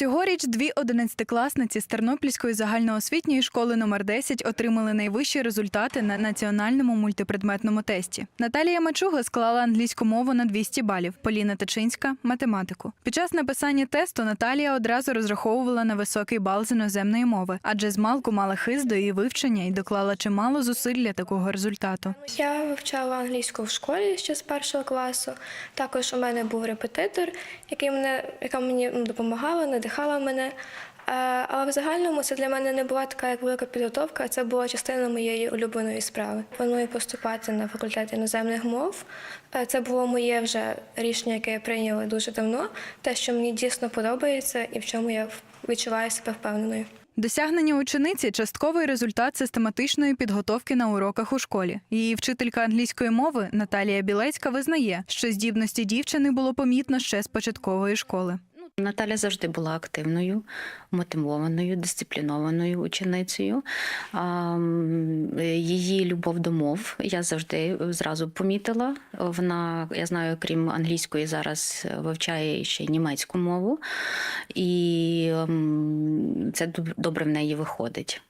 Цьогоріч дві одинадцятикласниці з Тернопільської загальноосвітньої школи номер 10 отримали найвищі результати на національному мультипредметному тесті. Наталія Мачуга склала англійську мову на 200 балів, Поліна Тачинська математику. Під час написання тесту Наталія одразу розраховувала на високий бал з іноземної мови, адже змалку мала хист до її вивчення і доклала чимало зусиль для такого результату. Я вивчала англійську в школі ще з першого класу. Також у мене був репетитор, який мене, яка мені ну, допомагала, надихала мене. Е, Але в загальному це для мене не була така як велика підготовка, це була частина моєї улюбленої справи. Планую поступати на факультет іноземних мов. Е, Це було моє вже рішення, яке я прийняла дуже давно. Те, що мені дійсно подобається і в чому я відчуваю себе впевненою. Досягнення учениці частковий результат систематичної підготовки на уроках у школі. Її вчителька англійської мови Наталія Білецька визнає, що здібності дівчини було помітно ще з початкової школи. Наталя завжди була активною, мотивованою, дисциплінованою ученицею. Її любов до мов я завжди зразу помітила. Вона, я знаю, крім англійської, зараз вивчає ще німецьку мову, і це добре в неї виходить.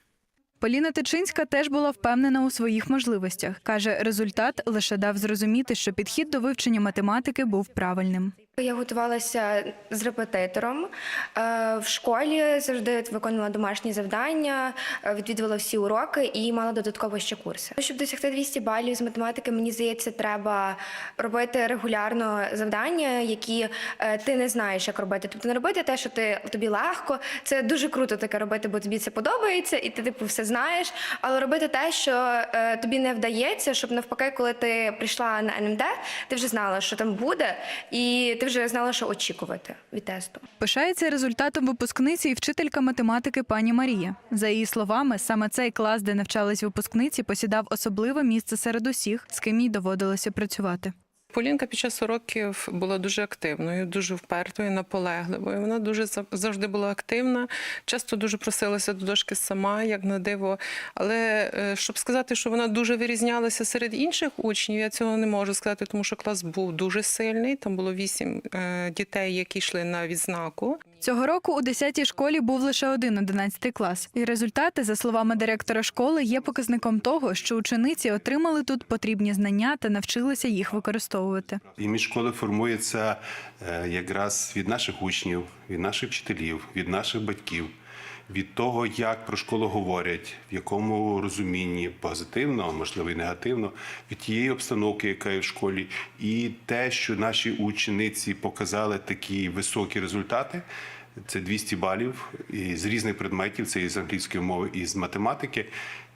Поліна Тичинська теж була впевнена у своїх можливостях. каже, результат лише дав зрозуміти, що підхід до вивчення математики був правильним. Я готувалася з репетитором Е, в школі, завжди виконувала домашні завдання, е, відвідувала всі уроки і мала додатково ще курси. Щоб досягти 200 балів з математики, мені здається, треба робити регулярно завдання, які е, ти не знаєш, як робити. Тобто не робити те, що ти тобі легко. Це дуже круто таке робити, бо тобі це подобається, і ти типу все знаєш. Але робити те, що тобі не вдається, щоб навпаки, коли ти прийшла на НМД, ти вже знала, що там буде, і ти вже знала, що очікувати від тесту. Пишається результатом випускниці і вчителька математики пані Марія. За її словами, саме цей клас, де навчались випускниці, посідав особливе місце серед усіх, з ким їй доводилося працювати. Полінка під час уроків була дуже активною, дуже впертою, наполегливою. Вона дуже зав- завжди була активна, часто дуже просилася до дошки сама, як на диво. Але е, щоб сказати, що вона дуже вирізнялася серед інших учнів, я цього не можу сказати, тому що клас був дуже сильний. Там було вісім е, дітей, які йшли на відзнаку. Цього року у 10-й школі був лише один 11 клас, і результати, за словами директора школи, є показником того, що учениці отримали тут потрібні знання та навчилися їх використовувати. Імідж школи формується е, якраз від наших учнів, від наших вчителів, від наших батьків, від того, як про школу говорять, в якому розумінні позитивно, можливо і негативно, від тієї обстановки, яка є в школі, і те, що наші учениці показали такі високі результати. Це 200 балів і з різних предметів, це і з англійської мови, і з математики.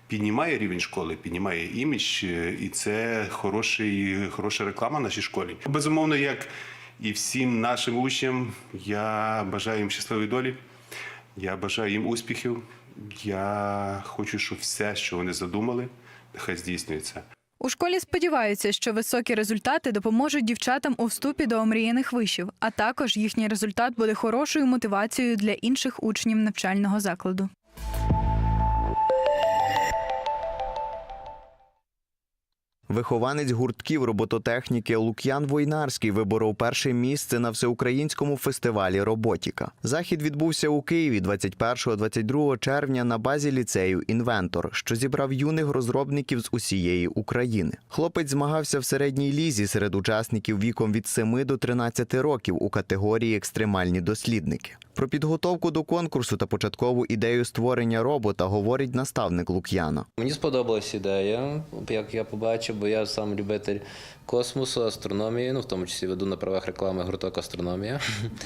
Піднімає рівень школи, піднімає імідж, е, і це хороший, хороша реклама нашій школі. Безумовно, як і всім нашим учням, я бажаю їм щасливої долі, я бажаю їм успіхів. Я хочу, щоб все, що вони задумали, нехай здійснюється. У школі сподіваються, що високі результати допоможуть дівчатам у вступі до омріяних вишів, а також їхній результат буде хорошою мотивацією для інших учнів навчального закладу. Вихованець гуртків робототехніки Лук'ян Войнарський виборов перше місце на всеукраїнському фестивалі Роботіка. Захід відбувся у Києві 21-22 червня на базі ліцею Інвентор, що зібрав юних розробників з усієї України. Хлопець змагався в середній лізі серед учасників віком від 7 до 13 років у категорії екстремальні дослідники. Про підготовку до конкурсу та початкову ідею створення робота говорить наставник Лук'яна. Мені сподобалась ідея, як я побачив, бо я сам любитель космосу, астрономії, ну в тому числі веду на правах реклами гурток астрономія.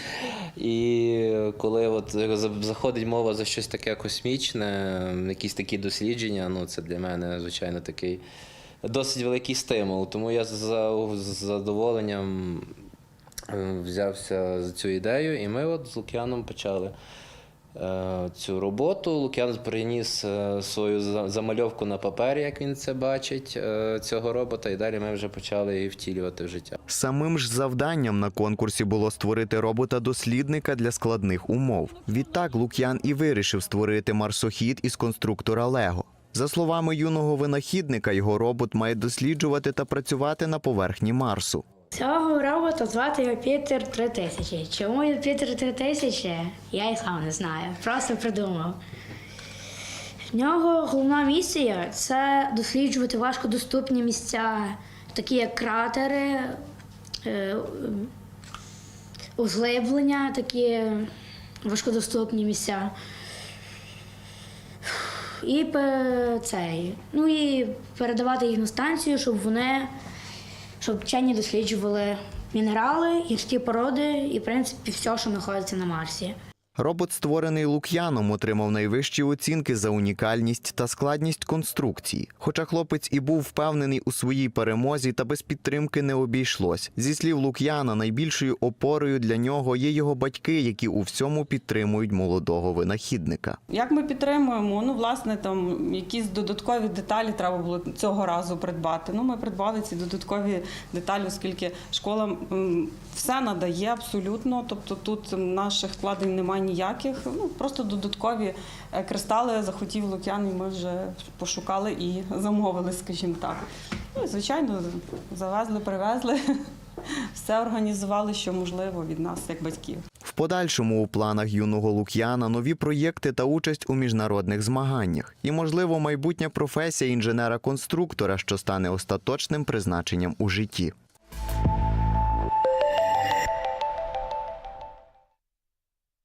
І коли от заходить мова за щось таке космічне, якісь такі дослідження, ну це для мене, звичайно, такий досить великий стимул. Тому я з задоволенням взявся за цю ідею, і ми от з Лук'яном почали е, цю роботу. Лук'ян приніс е, свою замальовку на папері, як він це бачить, е, цього робота, і далі ми вже почали її втілювати в життя. Самим ж завданням на конкурсі було створити робота-дослідника для складних умов. Відтак Лук'ян і вирішив створити марсохід із конструктора Лего. За словами юного винахідника, його робот має досліджувати та працювати на поверхні Марсу. Цього робота звати Юпітер 3000. Чому Юпітер 3000? Я і сам не знаю. Просто придумав. В нього головна місія це досліджувати важкодоступні місця, такі як кратери, е, углиблення, такі важкодоступні місця. І цей, ну і передавати їх на станцію, щоб вони щоб вчені досліджували мінерали, гірські породи і, в принципі, все, що знаходиться на Марсі. Робот, створений Лук'яном, отримав найвищі оцінки за унікальність та складність конструкції. Хоча хлопець і був впевнений у своїй перемозі, та без підтримки не обійшлось. Зі слів Лук'яна, найбільшою опорою для нього є його батьки, які у всьому підтримують молодого винахідника. Як ми підтримуємо? Ну, власне, там якісь додаткові деталі треба було цього разу придбати. Ну, ми придбали ці додаткові деталі, оскільки школа все надає абсолютно. Тобто тут наших вкладень немає ніяких. Ну просто додаткові е, кристали захотів Лук'ян, і ми вже пошукали і замовили, скажімо так. Ну, звичайно, завезли, привезли. Все організували, що можливо від нас, як батьків. В подальшому у планах юного Лук'яна нові проєкти та участь у міжнародних змаганнях і, можливо, майбутня професія інженера-конструктора, що стане остаточним призначенням у житті.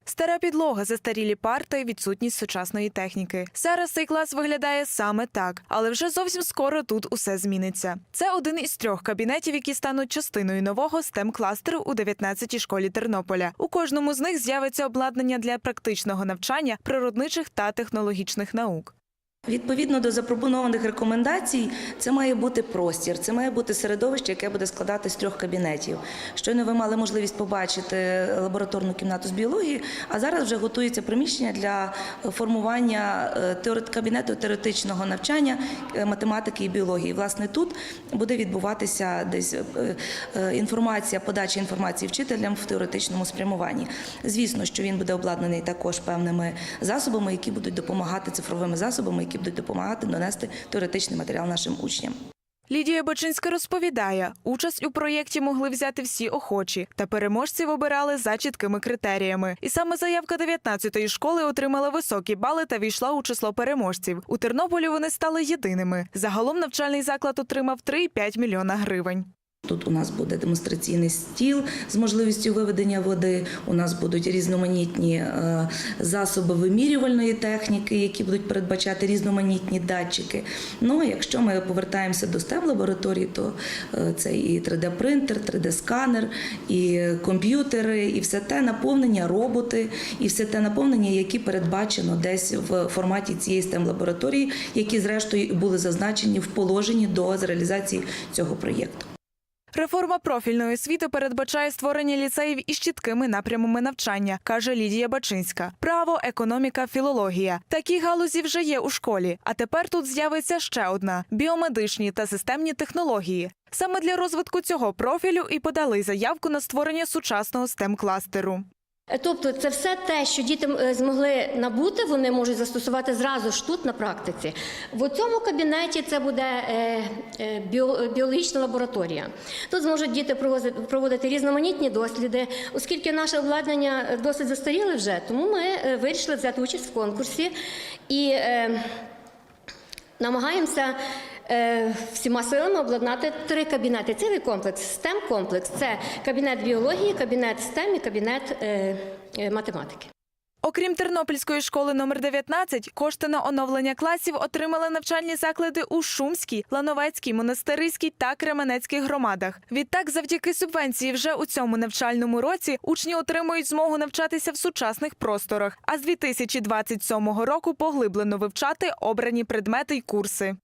Стара підлога, застарілі парти, відсутність сучасної техніки. Зараз цей клас виглядає саме так, але вже зовсім скоро тут усе зміниться. Це один із трьох кабінетів, які стануть частиною нового stem кластеру у 19-й школі Тернополя. У кожному з них з'явиться обладнання для практичного навчання природничих та технологічних наук. Відповідно до запропонованих рекомендацій, це має бути простір, це має бути середовище, яке буде складати з трьох кабінетів. Щойно ви мали можливість побачити лабораторну кімнату з біології, а зараз вже готується приміщення для формування е, кабінету теоретичного навчання е, математики і біології. Власне, тут буде відбуватися десь е, інформація, подача інформації вчителям в теоретичному спрямуванні. Звісно, що він буде обладнаний також певними засобами, які будуть допомагати цифровими засобами, які будуть допомагати донести теоретичний матеріал нашим учням. Лідія Бачинська розповідає, участь у проєкті могли взяти всі охочі, та переможців обирали за чіткими критеріями. І саме заявка 19-ї школи отримала високі бали та війшла у число переможців. У Тернополі вони стали єдиними. Загалом навчальний заклад отримав 3,5 мільйона гривень. Тут у нас буде демонстраційний стіл з можливістю виведення води. У нас будуть різноманітні е, засоби вимірювальної техніки, які будуть передбачати різноманітні датчики. Ну якщо ми повертаємося до STEM лабораторії, то е, це і 3D-принтер, 3D-сканер, і комп'ютери, і все те наповнення, роботи, і все те наповнення, які передбачено десь в форматі цієї STEM лабораторії, які зрештою були зазначені в положенні до реалізації цього проєкту. Реформа профільної освіти передбачає створення ліцеїв із чіткими напрямами навчання, каже Лідія Бачинська. Право, економіка, філологія. Такі галузі вже є у школі. А тепер тут з'явиться ще одна біомедичні та системні технології. Саме для розвитку цього профілю і подали заявку на створення сучасного stem кластеру. Тобто, це все те, що діти е, змогли набути, вони можуть застосувати зразу ж тут на практиці. В цьому кабінеті це буде е, е, біо- біологічна лабораторія. Тут зможуть діти проводити різноманітні досліди, оскільки наше обладнання е, досить застаріле вже, тому ми е, вирішили взяти участь в конкурсі і е, намагаємося. Е, Всіма силами обладнати три кабінети. Цілий комплекс stem комплекс це кабінет біології, кабінет STEM і кабінет е, е, математики. Окрім Тернопільської школи номер 19, кошти на оновлення класів отримали навчальні заклади у Шумській, Лановецькій, Монастириській та Кременецькій громадах. Відтак, завдяки субвенції, вже у цьому навчальному році учні отримують змогу навчатися в сучасних просторах. А з 2027 року поглиблено вивчати обрані предмети й курси.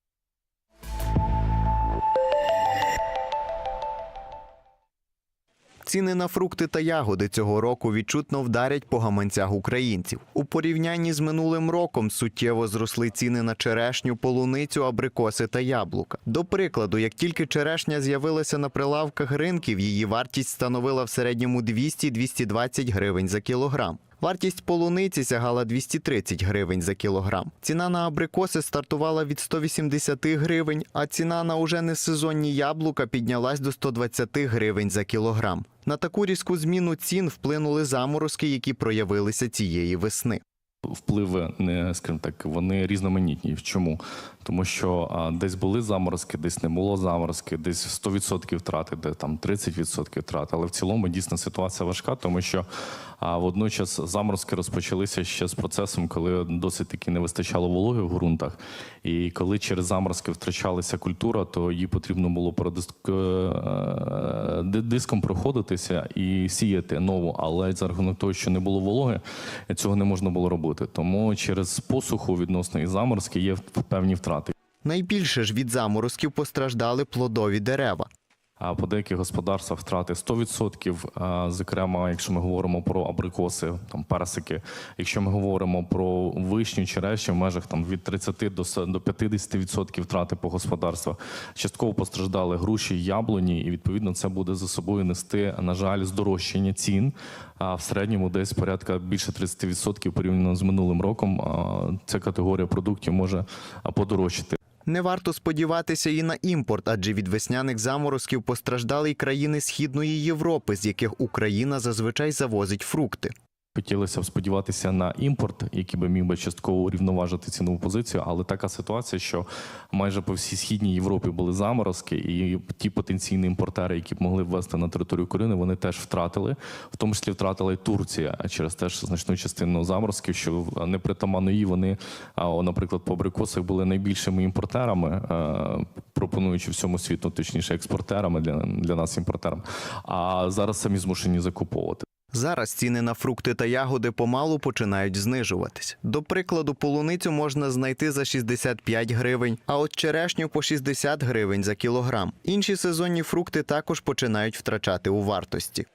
Ціни на фрукти та ягоди цього року відчутно вдарять по гаманцях українців. У порівнянні з минулим роком суттєво зросли ціни на черешню, полуницю, абрикоси та яблука. До прикладу, як тільки черешня з'явилася на прилавках ринків, її вартість становила в середньому 200-220 гривень за кілограм. Вартість полуниці сягала 230 гривень за кілограм. Ціна на абрикоси стартувала від 180 гривень, а ціна на уже несезонні яблука піднялась до 120 гривень за кілограм. На таку різку зміну цін вплинули заморозки, які проявилися цієї весни. Впливи не скажімо так, вони різноманітні. Чому? Тому що а, десь були заморозки, десь не було заморозки, десь 100% втрати, де там 30% втрати. Але в цілому дійсно ситуація важка, тому що а, водночас заморозки розпочалися ще з процесом, коли досить таки не вистачало вологи в ґрунтах. І коли через заморозки втрачалася культура, то їй потрібно було продиск- е, диском проходитися і сіяти нову. Але за рахунок того, що не було вологи, цього не можна було робити. Тому через посуху відносно і заморозки є певні втрати. Найбільше ж від заморозків постраждали плодові дерева. По деяких господарствах втрати 100%, зокрема, якщо ми говоримо про абрикоси, там персики, якщо ми говоримо про вишню, черешню, в межах там від 30 до с- до 50% втрати по господарствах. Частково постраждали груші, яблуні, і відповідно це буде за собою нести, на жаль, здорожчання цін. А в середньому десь порядка більше 30% порівняно з минулим роком. Ця категорія продуктів може подорожчати. Не варто сподіватися і на імпорт, адже від весняних заморозків постраждали й країни Східної Європи, з яких Україна зазвичай завозить фрукти. Хотілося б сподіватися на імпорт, який би міг би частково урівноважити цінову позицію, але така ситуація, що майже по всій східній Європі були заморозки, і ті потенційні імпортери, які б могли ввести на територію України, вони теж втратили, в тому числі втратила і Турція через теж значну частину заморозків, що непритаманно їй вони, наприклад, по абрикосах були найбільшими імпортерами, е, пропонуючи всьому світу, точніше, експортерами для, для нас імпортерам. А зараз самі змушені закуповувати. Зараз ціни на фрукти та ягоди помалу починають знижуватись. До прикладу, полуницю можна знайти за 65 гривень, а от черешню по 60 гривень за кілограм. Інші сезонні фрукти також починають втрачати у вартості.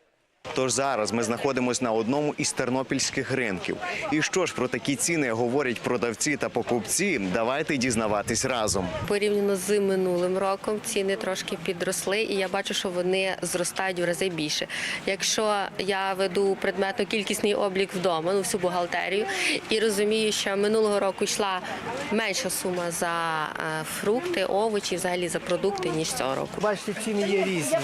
Тож зараз ми знаходимося на одному із тернопільських ринків. І що ж про такі ціни говорять продавці та покупці? Давайте дізнаватись разом. Порівняно з минулим роком ціни трошки підросли, і я бачу, що вони зростають в рази більше. Якщо я веду предметно кількісний облік вдома, ну всю бухгалтерію, і розумію, що минулого року йшла менша сума за е, фрукти, овочі, взагалі за продукти, ніж цього року. Бачите, ціни є різні.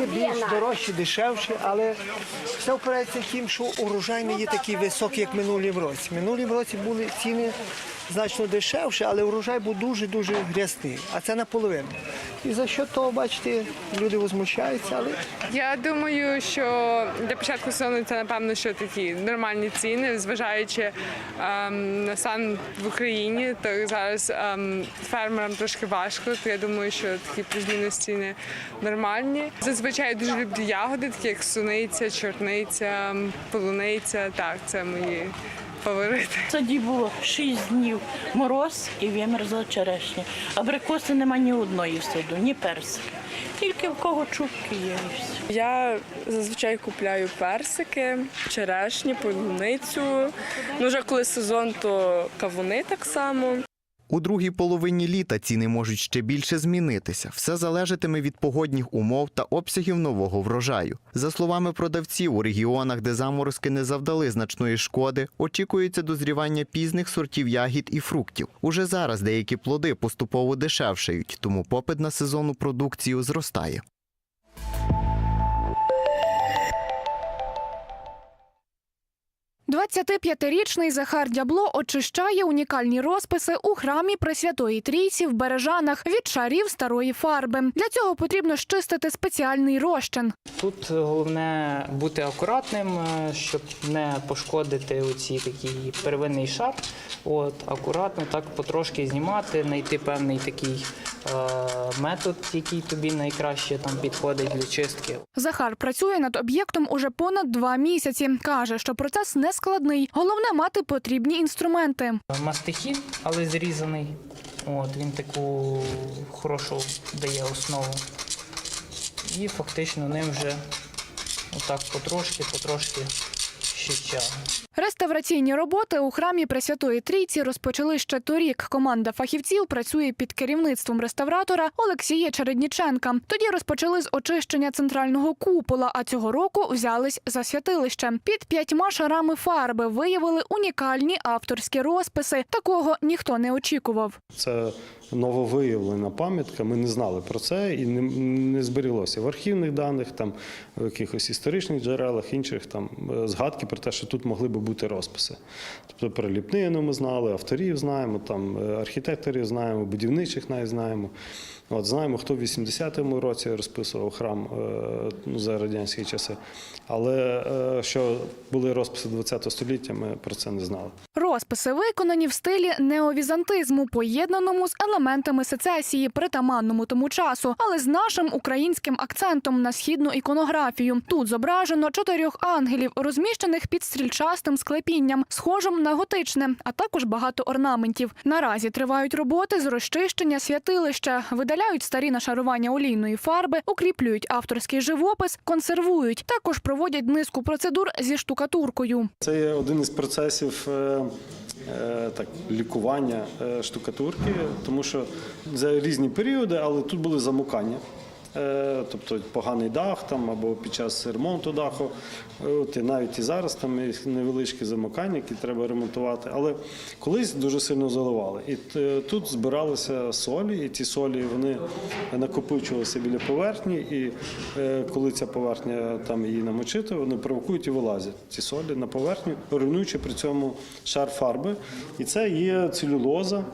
Є більш дорожчі, дешевші, але все впирається тим, що урожай не є такий високий, як минулі році. Минулі в році були ціни значно дешевші, але урожай був дуже-дуже грязний, а це наполовину. І за що того, бачите, люди возмущаються, але Я думаю, що для початку сезону це напевно що такі нормальні ціни, зважаючи ем, на стан в Україні, то зараз ем, фермерам трошки важко. То я думаю, що такі плюс-мінус ціни нормальні. Зазвичай я дуже люблю ягоди, такі як суниця, чорниця, ем, полуниця. Так, це мої фаворити. Тоді було 6 днів мороз і вимерзла черешня. Абрикоси нема ні одної в саду, ні персики. Тільки в кого чубки є. і все. Я зазвичай купляю персики, черешні, полуницю. Ну, вже коли сезон, то кавуни так само. У другій половині літа ціни можуть ще більше змінитися. Все залежатиме від погодних умов та обсягів нового врожаю. За словами продавців, у регіонах, де заморозки не завдали значної шкоди, очікується дозрівання пізних сортів ягід і фруктів. Уже зараз деякі плоди поступово дешевшають, тому попит на сезонну продукцію зростає. – 25-річний Захар Дябло очищає унікальні розписи у храмі Пресвятої Трійці в Бережанах від шарів старої фарби. Для цього потрібно щистити спеціальний розчин. Тут головне бути акуратним, е, щоб не пошкодити оці такий первинний шар. От, акуратно так потрошки знімати, знайти певний такий е, метод, який тобі найкраще там підходить для чистки. Захар працює над об'єктом уже понад два місяці. Каже, що процес не складний. Головне мати потрібні інструменти. Мастихін, але зрізаний. От, він таку хорошу дає основу. І фактично ним вже отак потрошки, потрошки ще. Реставраційні роботи у храмі Пресвятої Трійці розпочали ще торік. Команда фахівців працює під керівництвом реставратора Олексія Чередніченка. Тоді розпочали з очищення центрального купола, а цього року взялись за святилище. Під п'ятьма шарами фарби виявили унікальні авторські розписи. Такого ніхто не очікував. Це нововиявлена пам'ятка. Ми не знали про це і не, не зберіглося в архівних даних, там в якихось історичних джерелах, інших там е, згадки про те, що тут могли би бути розписи. Тобто проліпнину ми знали, авторів знаємо, там е, архітекторів знаємо, будівничих навіть знаємо. От знаємо, хто в 80-му році розписував храм е, ну, за радянські часи. Але е, що були розписи 20 століття, ми про це не знали. Розписи виконані в стилі неовізантизму, поєднаному з елементами сецесії, притаманному тому часу, але з нашим українським акцентом на східну іконографію. Тут зображено чотирьох ангелів, розміщених під стрільчастим склепінням, схожим на готичне, а також багато орнаментів. Наразі тривають роботи з розчищення святилища, видаляють старі нашарування олійної фарби, укріплюють авторський живопис, консервують. Також проводять низку процедур зі штукатуркою. Це є один із процесів е, е, так, лікування е, штукатурки, тому що за різні періоди, але тут були замукання. Е, Тобто поганий дах там або під час ремонту даху. Е, От і навіть і зараз там невеличкі замикання, які треба ремонтувати. Але колись дуже сильно заливали. І е, тут збиралися солі, і ці солі вони накопичувалися біля поверхні. І коли ця поверхня там її намочити, вони провокують і вилазять ці солі на поверхню, руйнуючи при цьому шар фарби. І це є целюлоза.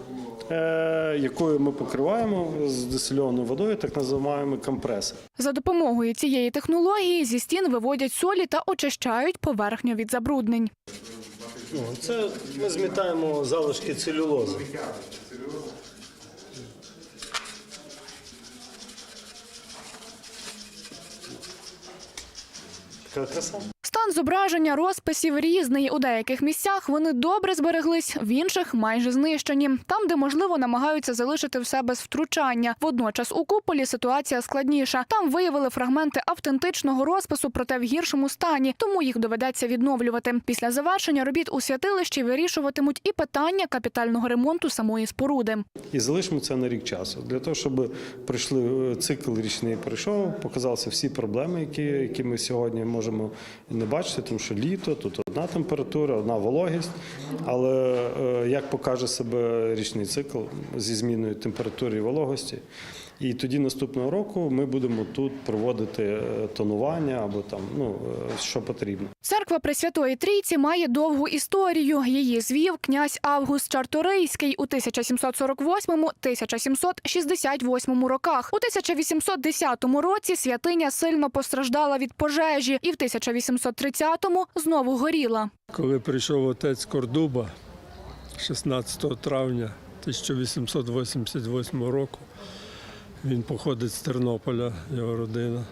Е, Якою ми покриваємо з дистильованою водою, так називаємо компреси. За допомогою цієї технології зі стін виводять солі та очищають поверхню від забруднень. Це ми змітаємо залишки целюлози. Така краса. Стан зображення розписів різний. У деяких місцях вони добре збереглись, в інших майже знищені. Там, де можливо, намагаються залишити все без втручання. Водночас у куполі ситуація складніша. Там виявили фрагменти автентичного розпису, проте в гіршому стані, тому їх доведеться відновлювати. Після завершення робіт у святилищі вирішуватимуть і питання капітального ремонту самої споруди. І залишимо це на рік часу. Для того, щоб пройшли е, цикл річний пройшов, показалися всі проблеми, які, які ми сьогодні можемо не бачите, тому що літо, тут одна температура, одна вологість. Але е, як покаже себе річний цикл зі зміною температури і вологості. І тоді наступного року ми будемо тут проводити е, тонування або там ну е, що потрібно. Церква Пресвятої Трійці має довгу історію. Її звів князь Август Чарторийський у 1748-1768 роках. У 1810 році святиня сильно постраждала від пожежі, і в 1830-му знову горіла. Коли прийшов отець Кордуба 16 травня 1888 року, він походить з Тернополя, його родина.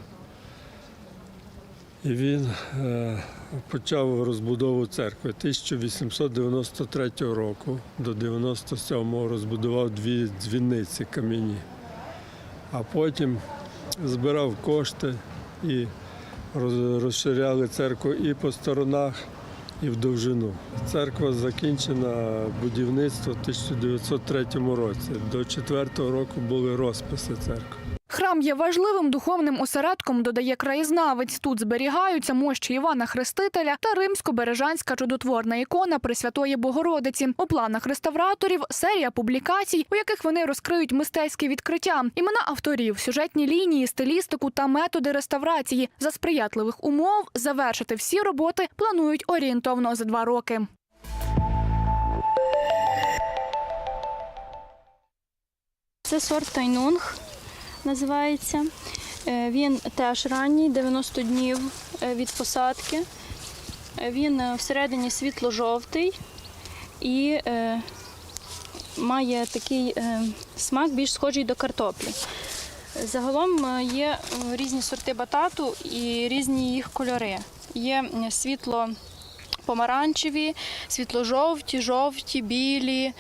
І він е, почав розбудову церкви. 1893 року до 97-го розбудував дві дзвіниці кам'яні, а потім збирав кошти і розширяли церкву і по сторонах, і в довжину. Церква закінчена будівництво в 1903 році. До 4-го року були розписи церкви. Храм є важливим духовним осередком, додає краєзнавець. Тут зберігаються мощі Івана Хрестителя та римсько-бережанська чудотворна ікона Пресвятої Богородиці. У планах реставраторів серія публікацій, у яких вони розкриють мистецькі відкриття, імена авторів, сюжетні лінії, стилістику та методи реставрації. За сприятливих умов завершити всі роботи планують орієнтовно за два роки. Це сорт Тайнунг називається. Е, Він теж ранній, 90 днів е, від посадки. Е, Він всередині світло-жовтий і має такий смак більш схожий до картоплі. Загалом є різні сорти батату і різні їх кольори. Є світло помаранчеві, світло-жовті, жовті, білі,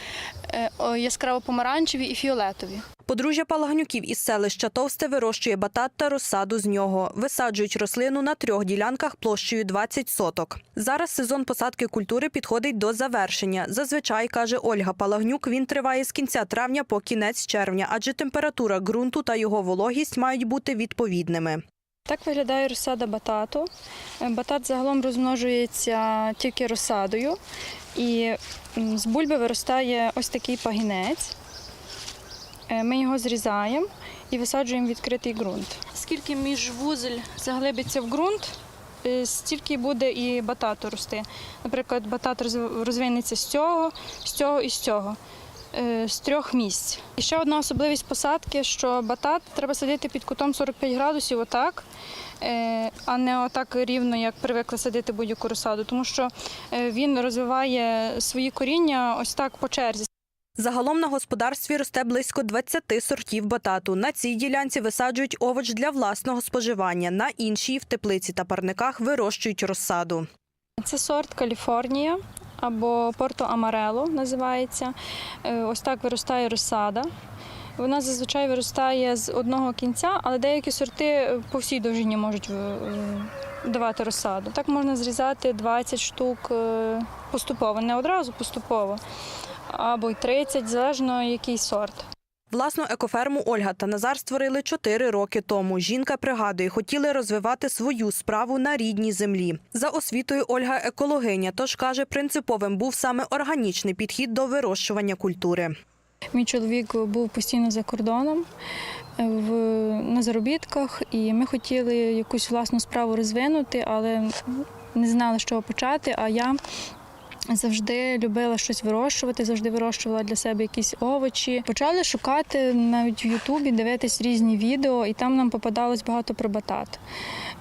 яскраво помаранчеві і фіолетові. Подружжя Палагнюків із селища Товсте вирощує батат та розсаду з нього. Висаджують рослину на трьох ділянках площею 20 соток. Зараз сезон посадки культури підходить до завершення. Зазвичай, каже Ольга Палагнюк, він триває з кінця травня по кінець червня, адже температура ґрунту та його вологість мають бути відповідними. Так виглядає розсада батату. Батат загалом розмножується тільки розсадою, і з бульби виростає ось такий пагінець. Е, Ми його зрізаємо і висаджуємо в відкритий ґрунт. Скільки міжвузель заглибиться в ґрунт, е, стільки буде і батату рости. Наприклад, батат розвинеться з цього, з цього і з цього. е, З трьох місць. І ще одна особливість посадки, що батат треба садити під кутом 45 градусів, отак, а не отак рівно, як привикли садити будь-яку розсаду, тому що він розвиває свої коріння ось так по черзі. Загалом на господарстві росте близько 20 сортів батату. На цій ділянці висаджують овоч для власного споживання. На іншій в теплиці та парниках вирощують розсаду. Це сорт Каліфорнія або Порто Амарело називається. Е, Ось так виростає розсада. Вона зазвичай виростає з одного кінця, але деякі сорти е, по всій довжині можуть е, давати розсаду. Так можна зрізати 20 штук поступово, не одразу поступово, або й 30, залежно який сорт. Власну екоферму Ольга та Назар створили чотири роки тому. Жінка пригадує, хотіли розвивати свою справу на рідній землі. За освітою Ольга екологиня, тож каже, принциповим був саме органічний підхід до вирощування культури. Мій чоловік був постійно за кордоном е, в, на заробітках, і ми хотіли якусь власну справу розвинути, але не знали, з чого почати. А я завжди любила щось вирощувати, завжди вирощувала для себе якісь овочі. Почали шукати навіть в Ютубі, дивитись різні відео, і там нам попадалось багато про батат.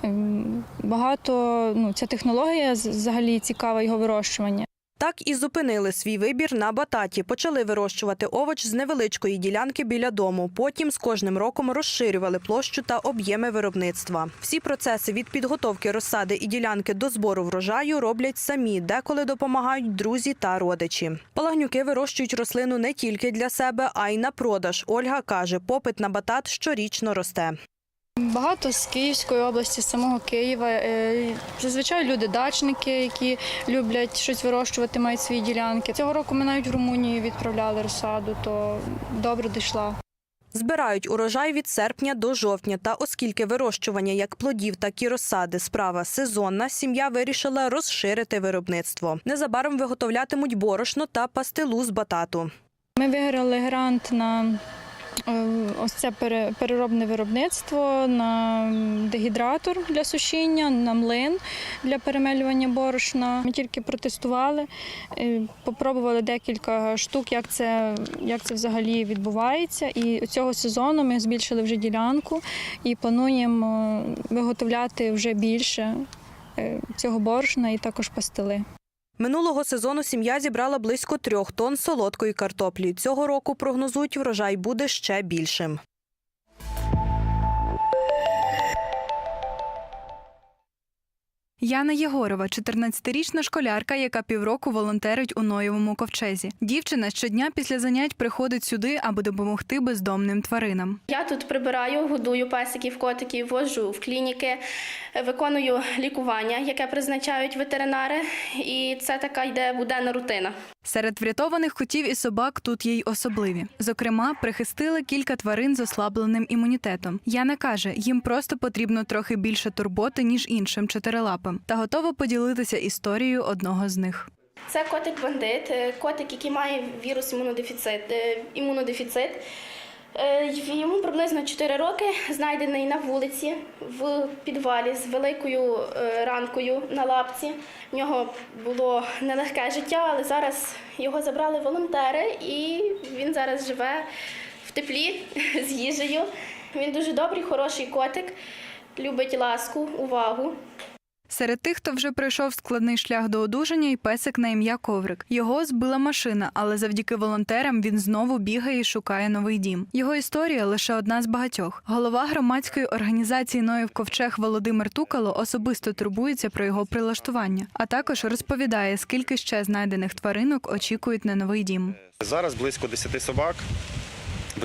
Ем, Багато ну, ця технологія взагалі цікава його вирощування. Так і зупинили свій вибір на бататі. Почали вирощувати овоч з невеличкої ділянки біля дому. Потім з кожним роком розширювали площу та об'єми виробництва. Всі процеси від підготовки розсади і ділянки до збору врожаю роблять самі, деколи допомагають друзі та родичі. Палагнюки вирощують рослину не тільки для себе, а й на продаж. Ольга каже, попит на батат щорічно росте. Багато з Київської області, з самого Києва. Е, Зазвичай люди дачники, які люблять щось вирощувати, мають свої ділянки. Цього року ми навіть в Румунію відправляли розсаду, то добре дійшла. Збирають урожай від серпня до жовтня. Та оскільки вирощування як плодів, так і розсади справа сезонна, сім'я вирішила розширити виробництво. Незабаром виготовлятимуть борошно та пастилу з батату. Ми виграли грант на ось це переробне виробництво, на дегідратор для сушіння, на млин для перемелювання борошна. Ми тільки протестували, е, попробували декілька штук, як це, як це взагалі відбувається. І цього сезону ми збільшили вже ділянку і плануємо виготовляти вже більше е, цього борошна і також пастили. Минулого сезону сім'я зібрала близько трьох тонн солодкої картоплі. Цього року прогнозують, врожай буде ще більшим. Яна Єгорова, 14-річна школярка, яка півроку волонтерить у Ноєвому ковчезі. Дівчина щодня після занять приходить сюди, аби допомогти бездомним тваринам. Я тут прибираю, годую песиків, котиків, вожу в клініки, виконую лікування, яке призначають ветеринари, і це така йде буденна рутина. Серед врятованих котів і собак тут є й особливі. Зокрема, прихистили кілька тварин з ослабленим імунітетом. Яна каже, їм просто потрібно трохи більше турботи, ніж іншим чотирилапам, та готова поділитися історією одного з них. Це котик-бандит, е, котик, який має вірус імунодефіцит. е, імунодефіцит. Е, Йому приблизно 4 роки, знайдений на вулиці в підвалі з великою ранкою на лапці. В нього було нелегке життя, але зараз його забрали волонтери, і він зараз живе в теплі з їжею. Він дуже добрий, хороший котик, любить ласку, увагу. Серед тих, хто вже пройшов складний шлях до одужання, і песик на ім'я Коврик. Його збила машина, але завдяки волонтерам він знову бігає і шукає новий дім. Його історія лише одна з багатьох. Голова громадської організації Ноїв Ковчег Володимир Тукало особисто турбується про його прилаштування, а також розповідає, скільки ще знайдених тваринок очікують на новий дім. Зараз близько 10 собак.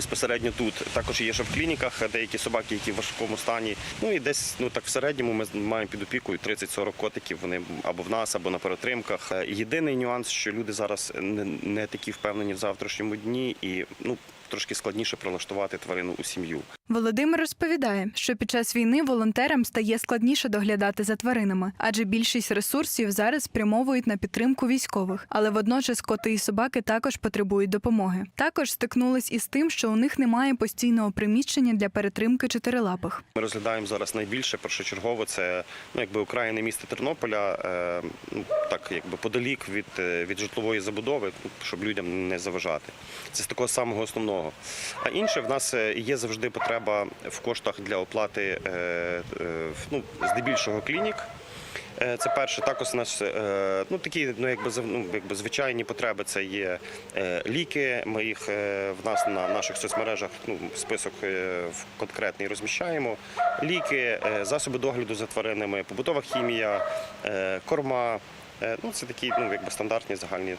Безпосередньо тут. Також є ще в клініках деякі собаки, які в важкому стані. Ну і десь ну так в середньому ми маємо під опікою 30-40 котиків. Вони або в нас, або на перетримках. Е, Єдиний нюанс, що люди зараз не, не такі впевнені в завтрашньому дні, і ну трошки складніше прилаштувати тварину у сім'ю. Володимир розповідає, що під час війни волонтерам стає складніше доглядати за тваринами, адже більшість ресурсів зараз спрямовують на підтримку військових, але водночас коти і собаки також потребують допомоги. Також стикнулись із тим, що у них немає постійного приміщення для перетримки чотирилапих. Ми розглядаємо зараз найбільше першочергово це ну якби окраїни міста Тернополя, е, ну так якби подалік від, е, від житлової забудови, щоб людям не заважати. Це з такого самого основного. А інше в нас е, є завжди потреба в коштах для оплати е, е, ну, здебільшого клінік. Це перше. Також у нас ну такі ну якби ну, якби звичайні потреби. Це є ліки. Ми їх в нас на наших соцмережах ну список конкретний розміщаємо. Ліки, засоби догляду за тваринами, побутова хімія, корма. Ну це такі ну якби стандартні загальні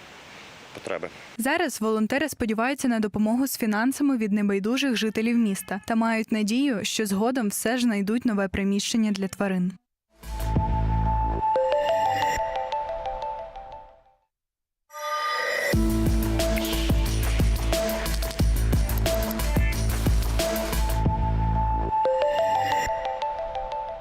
потреби. Зараз волонтери сподіваються на допомогу з фінансами від небайдужих жителів міста та мають надію, що згодом все ж знайдуть нове приміщення для тварин.